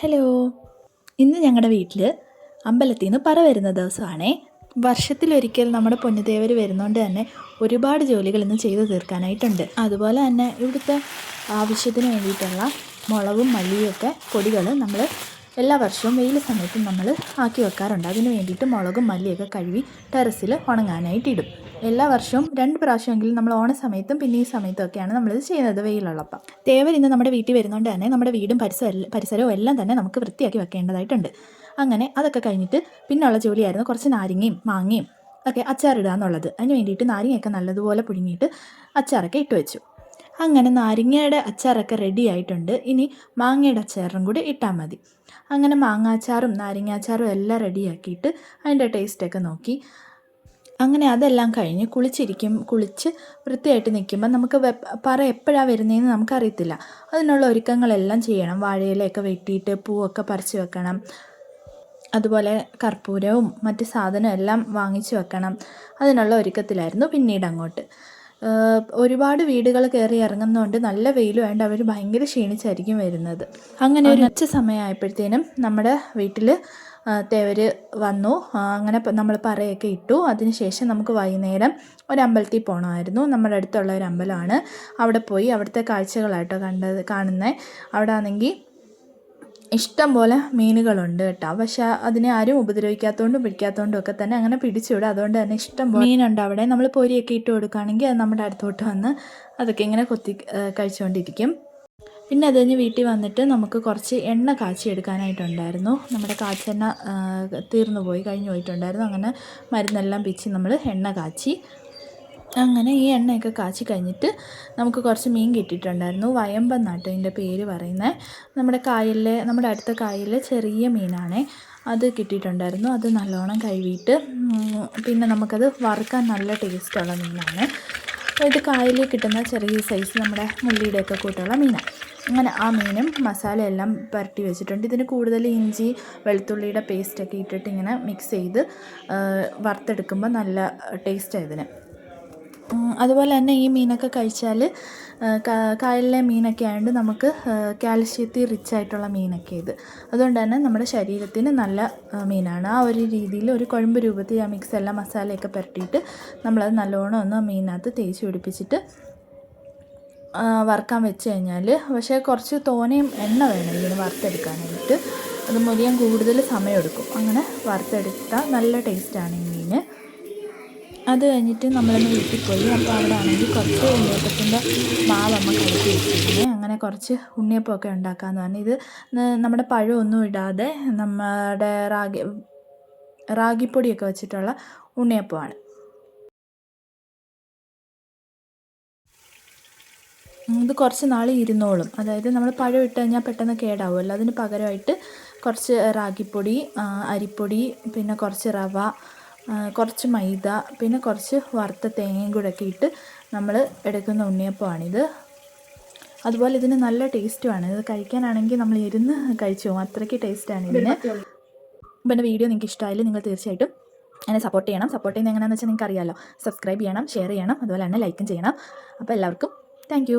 Hello. ഇന്ന് ഞങ്ങളുടെ വീട്ടിൽ അമ്പലത്തിൽ നിന്ന് പറ വരുന്ന ദിവസമാണേ. വർഷത്തിലൊരിക്കൽ നമ്മുടെ പൊന്നുദേവർ വരുന്നതുകൊണ്ട് തന്നെ ഒരുപാട് ജോലികൾ ഇന്ന് ചെയ്തു തീർക്കാനായിട്ടുണ്ട്. അതുപോലെ തന്നെ ഇവിടുത്തെ ആവശ്യത്തിന് വേണ്ടിയിട്ടുള്ള മുളകും മല്ലിയും ഒക്കെ പൊടികൾ നമ്മൾ എല്ലാ വർഷവും വെയിൽ സമയത്തും നമ്മൾ ആക്കി വെക്കാറുണ്ട്. അതിന് വേണ്ടിയിട്ട് മുളകും മല്ലിയൊക്കെ കഴുകി ടെറസിൽ ഉണങ്ങാനായിട്ട് ഇടും. എല്ലാ വർഷവും രണ്ട് പ്രാവശ്യമെങ്കിലും നമ്മൾ ഓണ സമയത്തും പിന്നെ ഈ സമയത്തും ഒക്കെയാണ് നമ്മളിത് ചെയ്യുന്നത് വെയിലുള്ളപ്പം. തേവർ ഇന്ന് നമ്മുടെ വീട്ടിൽ വരുന്നതുകൊണ്ട് തന്നെ നമ്മുടെ വീടും പരിസരം പരിസരവും എല്ലാം തന്നെ നമുക്ക് വൃത്തിയാക്കി വെക്കേണ്ടതായിട്ടുണ്ട്. അങ്ങനെ അതൊക്കെ കഴിഞ്ഞിട്ട് പിന്നെയുള്ള ജോലിയായിരുന്നു കുറച്ച് നാരങ്ങയും മാങ്ങയും ഒക്കെ അച്ചാറിടുക എന്നുള്ളത്. അതിന് വേണ്ടിയിട്ട് നാരങ്ങയൊക്കെ നല്ലതുപോലെ പുഴുങ്ങിയിട്ട് അച്ചാറൊക്കെ ഇട്ട് വെച്ചു. അങ്ങനെ നാരങ്ങയുടെ അച്ചാറൊക്കെ റെഡി ആയിട്ടുണ്ട്. ഇനി മാങ്ങയുടെ അച്ചാറും കൂടി ഇട്ടാൽ മതി. അങ്ങനെ മാങ്ങാച്ചാറും നാരങ്ങാച്ചാറും എല്ലാം റെഡിയാക്കിയിട്ട് അതിന്റെ ടേസ്റ്റൊക്കെ നോക്കി. അങ്ങനെ അതെല്ലാം കഴിഞ്ഞ് കുളിച്ചിരിക്കും കുളിച്ച് വൃത്തിയായിട്ട് നിൽക്കുമ്പോൾ നമുക്ക് പറ എപ്പോഴാണ് വരുന്നതെന്ന് നമുക്കറിയത്തില്ല. അതിനുള്ള ഒരുക്കങ്ങളെല്ലാം ചെയ്യണം. വാഴയിലയൊക്കെ വെട്ടിയിട്ട് പൂവൊക്കെ പറിച്ച് വെക്കണം. അതുപോലെ കർപ്പൂരവും മറ്റ് സാധനവും എല്ലാം വാങ്ങിച്ചു വെക്കണം. അതിനുള്ള ഒരുക്കത്തിലായിരുന്നു പിന്നീട് അങ്ങോട്ട്. ഒരുപാട് വീടുകൾ കയറി ഇറങ്ങുന്നതുകൊണ്ട് നല്ല വെയിലുമായിട്ട് അവർ ഭയങ്കര ക്ഷീണിച്ചായിരിക്കും വരുന്നത്. അങ്ങനെ ഒരു ഉച്ച സമയമായപ്പോഴത്തേനും നമ്മുടെ വീട്ടിൽ തേവർ വന്നു. അങ്ങനെ നമ്മൾ പറയൊക്കെ ഇട്ടു. അതിനുശേഷം നമുക്ക് വൈകുന്നേരം ഒരു അമ്പലത്തിൽ പോകണമായിരുന്നു നമ്മുടെ അടുത്തുള്ള ഒരു അമ്പലമാണ്. അവിടെ പോയി അവിടുത്തെ കാഴ്ചകളായിട്ടോ കണ്ടത് കാണുന്നത് അവിടെ ആണെങ്കിൽ ഇഷ്ടം പോലെ മീനുകളുണ്ട് കേട്ടോ. പക്ഷെ അതിനെ ആരും ഉപദ്രവിക്കാത്തതുകൊണ്ടും പിടിക്കാത്തതുകൊണ്ടും ഒക്കെ തന്നെ അങ്ങനെ പിടിച്ചുവിടും. അതുകൊണ്ട് തന്നെ ഇഷ്ടം പോലെ മീനുണ്ട് അവിടെ. നമ്മൾ പൊരിയൊക്കെ ഇട്ട് കൊടുക്കുകയാണെങ്കിൽ അത് നമ്മുടെ അടുത്തോട്ട് വന്ന് അതൊക്കെ ഇങ്ങനെ കൊത്തി കഴിച്ചുകൊണ്ടിരിക്കും. പിന്നെ അത് കഴിഞ്ഞ് വീട്ടിൽ വന്നിട്ട് നമുക്ക് കുറച്ച് എണ്ണ കാച്ചി എടുക്കാനായിട്ടുണ്ടായിരുന്നു. നമ്മുടെ കാച്ചെണ്ണ തീർന്നു പോയി കഴിഞ്ഞു പോയിട്ടുണ്ടായിരുന്നു അങ്ങനെ മരുന്നെല്ലാം പിച്ച് നമ്മൾ എണ്ണ കാച്ചി അങ്ങനെ ഈ എണ്ണയൊക്കെ കാച്ചി കഴിഞ്ഞിട്ട് നമുക്ക് കുറച്ച് മീൻ കിട്ടിയിട്ടുണ്ടായിരുന്നു. വയമ്പെന്നാട്ടോ ഇതിന്റെ പേര് പറയുന്നത് നമ്മുടെ കായലിലെ നമ്മുടെ അടുത്ത കായലിലെ ചെറിയ മീനാണേ. അത് കിട്ടിയിട്ടുണ്ടായിരുന്നു. അത് നല്ലോണം കഴുകിയിട്ട് പിന്നെ നമുക്കത് വറുക്കാൻ നല്ല ടേസ്റ്റുള്ള മീനാണ്. ഇത് കായലിൽ കിട്ടുന്ന ചെറിയ സൈസ് നമ്മുടെ മുള്ളിയുടെയൊക്കെ കൂട്ടുള്ള മീനാണ് അങ്ങനെ ആ മീനും മസാലയെല്ലാം പുരട്ടി വെച്ചിട്ടുണ്ട്. ഇതിന് കൂടുതൽ ഇഞ്ചി വെളുത്തുള്ളിയുടെ പേസ്റ്റൊക്കെ ഇട്ടിട്ട് ഇങ്ങനെ മിക്സ് ചെയ്ത് വറുത്തെടുക്കുമ്പോൾ നല്ല ടേസ്റ്റാണ് ഇതിന്. അതുപോലെ തന്നെ ഈ മീനൊക്കെ കഴിച്ചാൽ കായലിലെ മീനൊക്കെ ആയതുകൊണ്ട് നമുക്ക് കാൽഷ്യത്തിൽ റിച്ച് ആയിട്ടുള്ള മീനൊക്കെ ഇത്. അതുകൊണ്ട് തന്നെ നമ്മുടെ ശരീരത്തിന് നല്ല മീനാണ്. ആ ഒരു രീതിയിൽ ഒരു കുഴമ്പ് രൂപത്തിൽ ആ മിക്സ് എല്ലാം മസാലയൊക്കെ പുരട്ടിയിട്ട് നമ്മളത് നല്ലോണം ഒന്ന് മീനിനകത്ത് തേച്ച് പിടിപ്പിച്ചിട്ട് വറുക്കാൻ വെച്ച് കഴിഞ്ഞാൽ പക്ഷേ കുറച്ച് തോനെയും എണ്ണ വേണം ഇതിന് വറുത്തെടുക്കാനായിട്ട്. അത് മുരിയാൻ കൂടുതൽ സമയമെടുക്കും. അങ്ങനെ വറുത്തെടുത്താൽ നല്ല ടേസ്റ്റാണ് ഈ മീൻ അത് കഴിഞ്ഞിട്ട് നമ്മളൊന്ന് വീട്ടിൽ പോയി അപ്പോൾ അവിടെ ആണെങ്കിൽ കുറച്ച് ഉണ്ണിയപ്പത്തിന്റെ മാവ് അമ്മ കലക്കി വെച്ചിരുന്നു. അങ്ങനെ കുറച്ച് ഉണ്ണിയപ്പമൊക്കെ ഉണ്ടാക്കാമെന്ന് പറഞ്ഞു. ഇത് നമ്മുടെ പഴമൊന്നും ഇടാതെ നമ്മുടെ റാഗി റാഗിപ്പൊടിയൊക്കെ വെച്ചിട്ടുള്ള ഉണ്ണിയപ്പമാണ്. ഇത് കുറച്ച് നാൾ ഇരുന്നോളും. അതായത് നമ്മൾ പഴം ഇട്ട് കഴിഞ്ഞാൽ പെട്ടെന്ന് കേടാവുമല്ലോ. അതിന് പകരമായിട്ട് കുറച്ച് റാഗിപ്പൊടി അരിപ്പൊടി പിന്നെ കുറച്ച് റവ കുറച്ച് മൈദ പിന്നെ കുറച്ച് വറുത്ത തേങ്ങയും കൂടെ ഒക്കെ ഇട്ട് നമ്മൾ എടുക്കുന്ന ഉണ്ണിയപ്പമാണിത്. അതുപോലെ ഇതിന് നല്ല ടേസ്റ്റുമാണ് ഇത് കഴിക്കാനാണെങ്കിൽ നമ്മൾ ഇരുന്ന് കഴിച്ചു പോകും അത്രയ്ക്ക് ടേസ്റ്റാണ് ഇതിന്. പിന്നെ എന്റെ വീഡിയോ നിങ്ങൾക്ക് ഇഷ്ടമായാലും നിങ്ങൾ തീർച്ചയായിട്ടും എന്നെ സപ്പോർട്ട് ചെയ്യണം. സപ്പോർട്ട് ചെയ്യുന്നത് എങ്ങനെയാണെന്ന് വെച്ചാൽ നിങ്ങൾക്ക് അറിയാമല്ലോ സബ്സ്ക്രൈബ് ചെയ്യണം ഷെയർ ചെയ്യണം അതുപോലെ തന്നെ ലൈക്കും ചെയ്യണം. അപ്പോൾ എല്ലാവർക്കും താങ്ക്